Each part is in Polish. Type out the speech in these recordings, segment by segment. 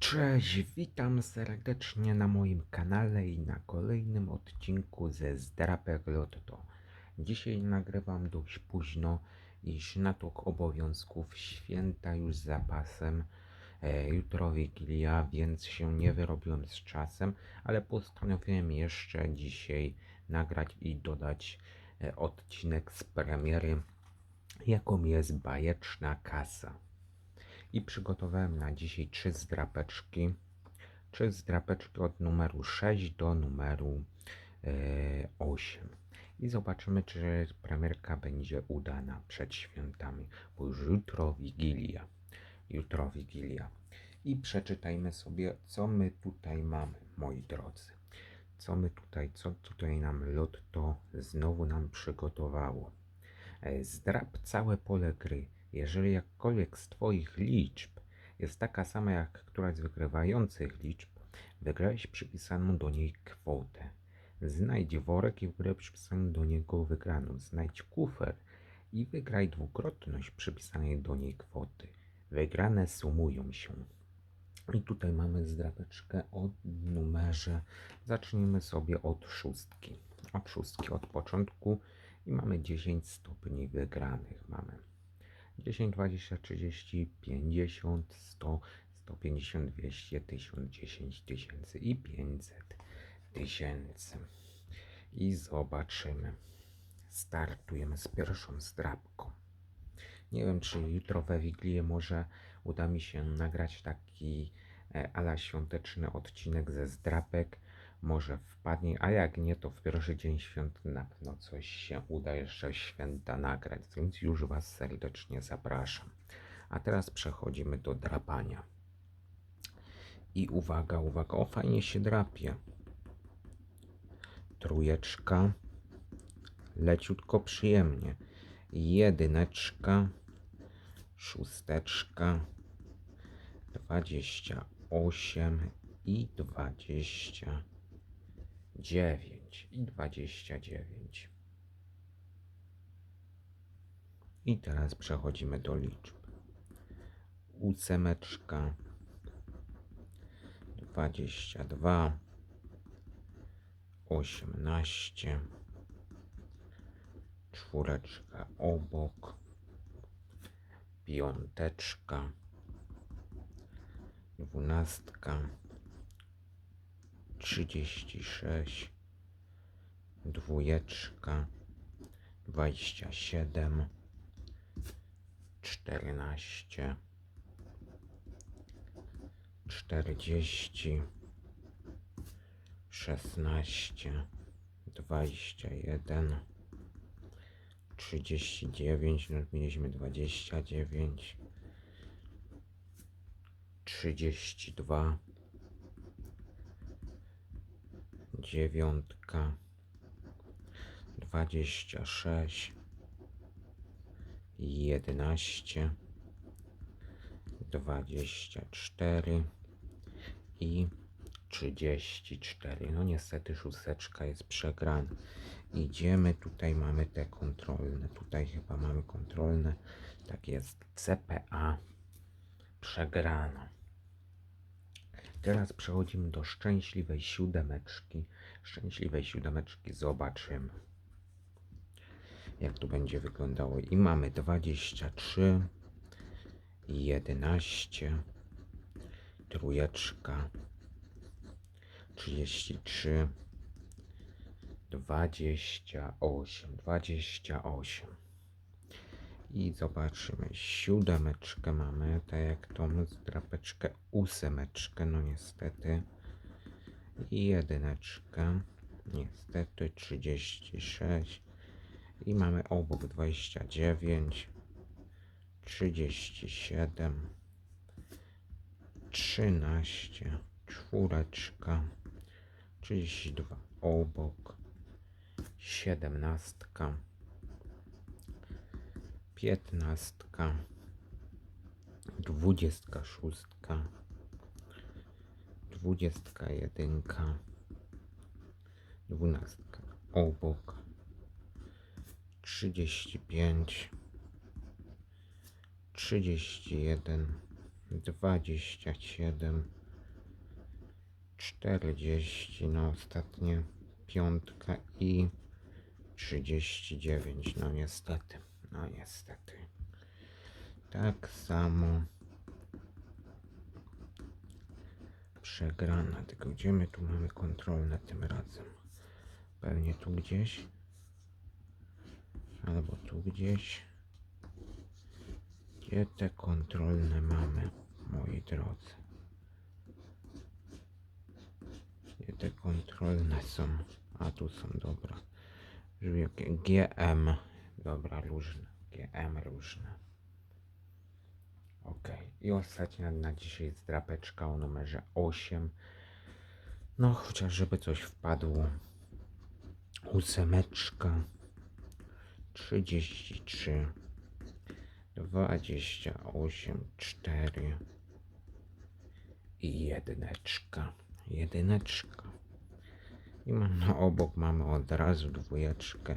Cześć, witam serdecznie na moim kanale i na kolejnym odcinku ze Zdrapek Lotto. Dzisiaj nagrywam dość późno, iż natłok obowiązków, święta już z zapasem, e, jutro Wigilia, więc się nie wyrobiłem z czasem, ale postanowiłem jeszcze dzisiaj nagrać i dodać e, odcinek z premiery, jaką jest bajeczna kasa i przygotowałem na dzisiaj trzy zdrapeczki. Trzy zdrapeczki od numeru 6 do numeru e, 8. I zobaczymy, czy premierka będzie udana przed świętami, bo już jutro Wigilia. Jutro Wigilia. I przeczytajmy sobie, co my tutaj mamy, moi drodzy. Co my tutaj, co tutaj nam Lotto znowu nam przygotowało. E, Zdrap całe pole gry. Jeżeli jakkolwiek z Twoich liczb jest taka sama jak któraś z wygrywających liczb, wygrałeś przypisaną do niej kwotę. Znajdź worek i wygraj przypisaną do niego wygraną. Znajdź kufer i wygraj dwukrotność przypisanej do niej kwoty. Wygrane sumują się. I tutaj mamy zdrapeczkę o numerze. Zacznijmy sobie od szóstki. Od szóstki od początku i mamy 10 stopni wygranych. Mamy 10, 20, 30, 50, 100, 150, 200, 1000, 10 tysięcy i 500 tysięcy. I zobaczymy. Startujemy z pierwszą zdrabką. Nie wiem, czy jutro we Wigilię może uda mi się nagrać taki e, ala świąteczny odcinek ze zdrapek. Może wpadnie, a jak nie, to w pierwszy dzień świąt na pewno coś się uda jeszcze święta nagrać, więc już Was serdecznie zapraszam. A teraz przechodzimy do drapania. I uwaga, uwaga, o fajnie się drapie. Trójeczka, leciutko przyjemnie. Jedyneczka, szósteczka, dwadzieścia osiem i dwadzieścia dziewięć i dwadzieścia dziewięć. I teraz przechodzimy do liczb. Ósemeczka, dwadzieścia dwa, osiemnaście, czwóreczka obok, piąteczka, dwunastka, trzydzieści sześć, dwójeczka, dwadzieścia siedem, czternaście, czterdzieści, szesnaście, dwadzieścia jeden, trzydzieści dziewięć, no mieliśmy dwadzieścia dziewięć, trzydzieści dwa, dziewiątka, dwadzieścia sześć, jedenaście, dwadzieścia cztery i trzydzieści cztery. No niestety szósteczka jest przegrana. Idziemy, tutaj mamy te kontrolne. Tutaj chyba mamy kontrolne. Tak jest, CPA przegrana. Teraz przechodzimy do szczęśliwej siódemeczki. Szczęśliwej siódemeczki zobaczymy. Jak to będzie wyglądało. I mamy 23, 11, trójeczka, 33, 28, 28. I zobaczymy, siódemeczkę mamy, tak jak tą drapeczkę, ósemeczkę, no niestety. I jedyneczkę, niestety 36. I mamy obok 29, 37, 13, czwóreczka, 32 obok, 17, piętnastka, dwudziestka szóstka, dwudziestka jedynka, dwunastka obok, trzydzieści pięć, trzydzieści jeden, dwadzieścia siedem, 40, no ostatnie piątka i 39, no niestety, no niestety. Tak samo przegrana, tylko gdzie my tu mamy kontrolne tym razem? Pewnie tu gdzieś, albo tu gdzieś. Gdzie te kontrolne mamy, moi drodzy? Gdzie te kontrolne są? A tu są, dobra. GM. Dobra, różne. GM różne. Ok. I ostatnia na dzisiaj zdrapeczka o numerze 8. No, chociaż żeby coś wpadło. Ósemeczka. 33. 28, 4 i jedyneczka, jedyneczka. I mamy obok mamy od razu dwójeczkę,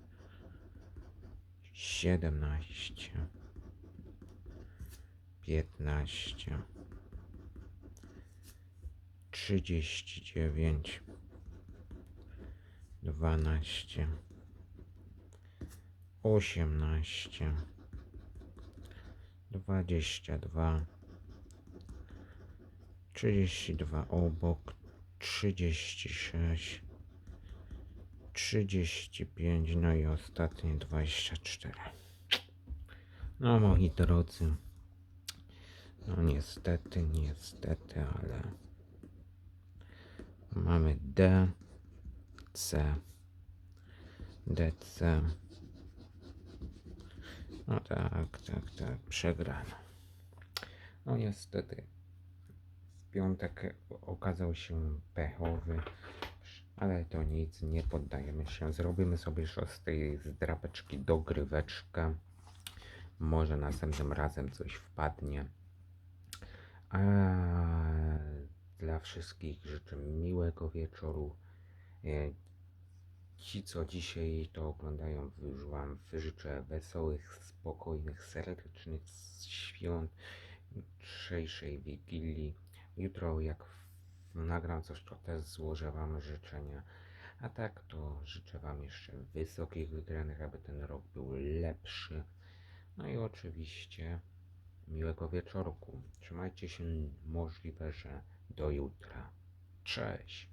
16, 37, 25, 17, 15, 39, 12, 18, 22, 32 obok, 36, 35, no i ostatnie 24. No moi drodzy, no niestety, niestety, ale mamy D, C, DC. No tak, tak, tak, przegrano. No niestety, w piątek okazał się pechowy, ale to nic, nie poddajemy się. Zrobimy sobie jeszcze z tej zdrapeczki dogryweczkę. Może następnym razem coś wpadnie. A dla wszystkich życzę miłego wieczoru. E, Ci, co dzisiaj to oglądają, Wam życzę wesołych, spokojnych, serdecznych świąt, jutrzejszej Wigilii. Jutro, jak nagram coś, to też złożę Wam życzenia. A tak, to życzę Wam jeszcze wysokich wygranych, aby ten rok był lepszy. No i oczywiście miłego wieczorku. Trzymajcie się możliwe, że do jutra. Cześć.